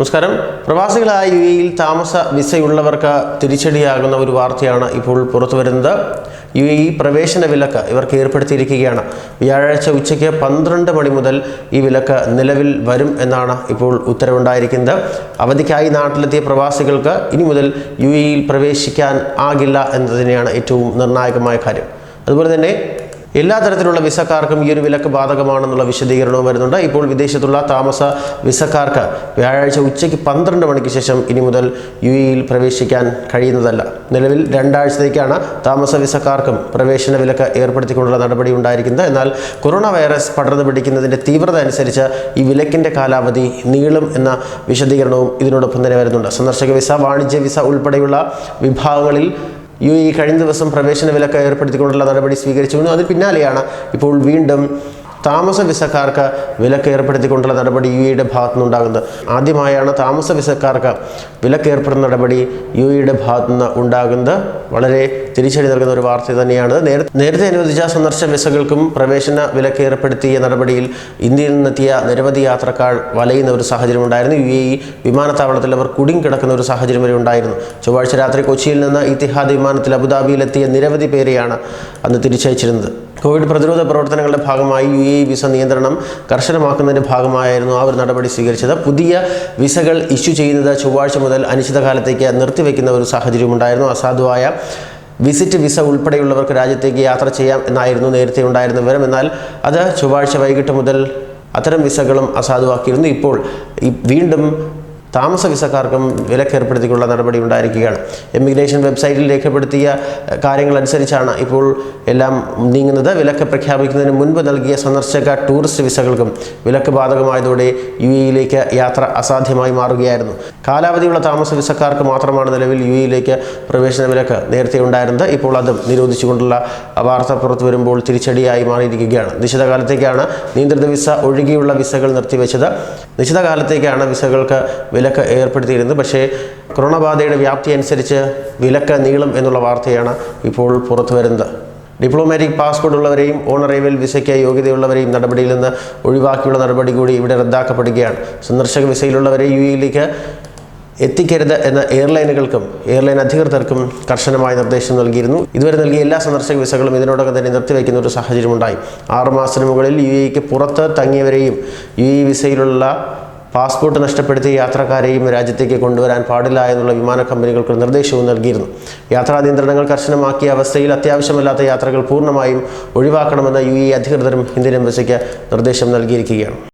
നമസ്കാരം. പ്രവാസികളായ യു എയിൽ താമസ വിസയുള്ളവർക്ക് തിരിച്ചടിയാകുന്ന ഒരു വാർത്തയാണ് ഇപ്പോൾ പുറത്തുവരുന്നത്. യു എ പ്രവേശന വിലക്ക് ഇവർക്ക് ഏർപ്പെടുത്തിയിരിക്കുകയാണ്. വ്യാഴാഴ്ച ഉച്ചയ്ക്ക് പന്ത്രണ്ട് മണി മുതൽ ഈ വിലക്ക് നിലവിൽ വരും എന്നാണ് ഇപ്പോൾ ഉത്തരവുണ്ടായിരിക്കുന്നത്. അവധിക്കായി നാട്ടിലെത്തിയ പ്രവാസികൾക്ക് ഇനി മുതൽ യു എയിൽ പ്രവേശിക്കാൻ ആകില്ല എന്നതിനെയാണ് ഏറ്റവും നിർണായകമായ കാര്യം. അതുപോലെ തന്നെ എല്ലാ തരത്തിലുള്ള വിസക്കാർക്കും ഈ ഒരു വിലക്ക് ബാധകമാണെന്നുള്ള വിശദീകരണവും വരുന്നുണ്ട്. ഇപ്പോൾ വിദേശത്തുള്ള താമസ വിസക്കാർക്ക് വ്യാഴാഴ്ച ഉച്ചയ്ക്ക് പന്ത്രണ്ട് മണിക്ക് ശേഷം ഇനി മുതൽ യു എയിൽ പ്രവേശിക്കാൻ കഴിയുന്നതല്ല. നിലവിൽ രണ്ടാഴ്ചത്തേക്കാണ് താമസ വിസക്കാർക്കും പ്രവേശന വിലക്ക് ഏർപ്പെടുത്തിക്കൊണ്ടുള്ള നടപടി ഉണ്ടായിരിക്കുന്നത്. എന്നാൽ കൊറോണ വൈറസ് പടർന്നു പിടിക്കുന്നതിന്റെ തീവ്രത അനുസരിച്ച് ഈ വിലക്കിന്റെ കാലാവധി നീളും എന്ന വിശദീകരണവും ഇതിനോടൊപ്പം തന്നെ വരുന്നുണ്ട്. സന്ദർശക വിസ വാണിജ്യ വിസ ഉൾപ്പെടെയുള്ള വിഭാഗങ്ങളിൽ യു ഈ കഴിഞ്ഞ ദിവസം പ്രവേശന വിലക്ക് ഏർപ്പെടുത്തിക്കൊണ്ടുള്ള നടപടി സ്വീകരിച്ചു. അതിന് പിന്നാലെയാണ് ഇപ്പോൾ വീണ്ടും താമസ വിസക്കാർക്ക് വിലക്ക് ഏർപ്പെടുത്തിക്കൊണ്ടുള്ള നടപടി യു എയുടെ ഭാഗത്തു നിന്നുണ്ടാകുന്നത് ആദ്യമായാണ് താമസ വിസക്കാർക്ക് വിലക്ക് ഏർപ്പെടുന്ന നടപടി യു എയുടെ ഭാഗത്തു നിന്ന് ഉണ്ടാകുന്നത്. വളരെ തിരിച്ചടി നൽകുന്ന ഒരു വാർത്ത തന്നെയാണ്. നേരത്തെ നേരത്തെ അനുവദിച്ച സന്ദർശന വിസകൾക്കും പ്രവേശന വിലക്ക് ഏർപ്പെടുത്തിയ നടപടിയിൽ ഇന്ത്യയിൽ നിന്നെത്തിയ നിരവധി യാത്രക്കാർ വലയുന്ന ഒരു സാഹചര്യം ഉണ്ടായിരുന്നു. യു എ ഇ വിമാനത്താവളത്തിൽ അവർ കുടുങ്ങിക്കിടക്കുന്ന ഒരു സാഹചര്യം വരെ ഉണ്ടായിരുന്നു. ചൊവ്വാഴ്ച രാത്രി കൊച്ചിയിൽ നിന്ന് ഇത്തിഹാദ് വിമാനത്തിൽ അബുദാബിയിലെത്തിയ നിരവധി പേരെയാണ് അന്ന് തിരിച്ചയച്ചിരുന്നത്. കോവിഡ് പ്രതിരോധ പ്രവർത്തനങ്ങളുടെ ഭാഗമായി യു എ വിസ നിയന്ത്രണം കർശനമാക്കുന്നതിന്റെ ഭാഗമായിരുന്നു ആ ഒരു നടപടി സ്വീകരിച്ചത്. പുതിയ വിസകൾ ഇഷ്യൂ ചെയ്യുന്നത് ചൊവ്വാഴ്ച മുതൽ അനിശ്ചിതകാലത്തേക്ക് നിർത്തിവെക്കുന്ന ഒരു സാഹചര്യം ഉണ്ടായിരുന്നു. അസാധുവായ വിസിറ്റ് വിസ ഉൾപ്പെടെയുള്ളവർക്ക് രാജ്യത്തേക്ക് യാത്ര ചെയ്യാം എന്നായിരുന്നു നേരത്തെ ഉണ്ടായിരുന്ന വിവരം. എന്നാൽ അത് ചൊവ്വാഴ്ച വൈകിട്ട് മുതൽ അത്തരം വിസകളും അസാധുവാക്കിയിരുന്നു. ഇപ്പോൾ വീണ്ടും താമസ വിസക്കാർക്കും വിലക്കേർപ്പെടുത്തിയുള്ള നടപടി ഉണ്ടായിരിക്കുകയാണ്. എമിഗ്രേഷൻ വെബ്സൈറ്റിൽ രേഖപ്പെടുത്തിയ കാര്യങ്ങളനുസരിച്ചാണ് ഇപ്പോൾ എല്ലാം നീങ്ങുന്നത്. വിലക്ക് പ്രഖ്യാപിക്കുന്നതിന് മുൻപ് നൽകിയ സന്ദർശക ടൂറിസ്റ്റ് വിസകൾക്കും വിലക്ക് ബാധകമായതോടെ യു എയിലേക്ക് യാത്ര അസാധ്യമായി മാറുകയായിരുന്നു. കാലാവധിയുള്ള താമസ വിസക്കാർക്ക് മാത്രമാണ് നിലവിൽ യു എയിലേക്ക് പ്രവേശന വിലക്ക് നേരത്തെ ഉണ്ടായിരുന്നത്. ഇപ്പോൾ അതും നിരോധിച്ചുകൊണ്ടുള്ള വാർത്ത പുറത്തു വരുമ്പോൾ തിരിച്ചടിയായി മാറിയിരിക്കുകയാണ്. നിശ്ചിത കാലത്തേക്കാണ് നിയന്ത്രിത വിസ ഒഴികെയുള്ള വിസകൾ നിർത്തിവെച്ചത്. നിശ്ചിത കാലത്തേക്കാണ് വിസകൾക്ക് വിലക്ക് ഏർപ്പെടുത്തിയിരുന്നു പക്ഷേ കൊറോണ ബാധയുടെ വ്യാപ്തി അനുസരിച്ച് വിലക്ക് നീളും എന്നുള്ള വാർത്തയാണ് ഇപ്പോൾ പുറത്തു വരുന്നത്. ഡിപ്ലോമാറ്റിക് പാസ്പോർട്ട് ഉള്ളവരെയും ഓൺ അറൈവൽ വിസയ്ക്ക് യോഗ്യതയുള്ളവരെയും നടപടിയിൽ നിന്ന് ഒഴിവാക്കിയുള്ള നടപടി കൂടി ഇവിടെ റദ്ദാക്കപ്പെടുകയാണ്. സന്ദർശക വിസയിലുള്ളവരെ യു എയിലേക്ക് എത്തിക്കരുത് എന്ന എയർലൈനുകൾക്കും എയർലൈൻ അധികൃതർക്കും കർശനമായ നിർദ്ദേശം നൽകിയിരുന്നു. ഇതുവരെ നൽകിയ എല്ലാ സന്ദർശക വിസകളും ഇതിനോടകം തന്നെ നിർത്തിവെക്കുന്ന ഒരു സാഹചര്യമുണ്ടായി. ആറുമാസത്തിന് മുകളിൽ യു എക്ക് പുറത്ത് തങ്ങിയവരെയും യു എ വിസയിലുള്ള പാസ്പോർട്ട് നഷ്ടപ്പെടുത്തിയ യാത്രക്കാരെയും രാജ്യത്തേക്ക് കൊണ്ടുവരാൻ പാടില്ല എന്നുള്ള വിമാന കമ്പനികൾക്ക് നിർദ്ദേശവും നൽകിയിരുന്നു. യാത്രാ നിയന്ത്രണങ്ങൾ കർശനമാക്കിയ അവസ്ഥയിൽ അത്യാവശ്യമല്ലാത്ത യാത്രകൾ പൂർണമായും ഒഴിവാക്കണമെന്ന് യു അധികൃതരും ഇന്ത്യൻ എംബസിക്ക് നിർദ്ദേശം നൽകിയിരിക്കുകയാണ്.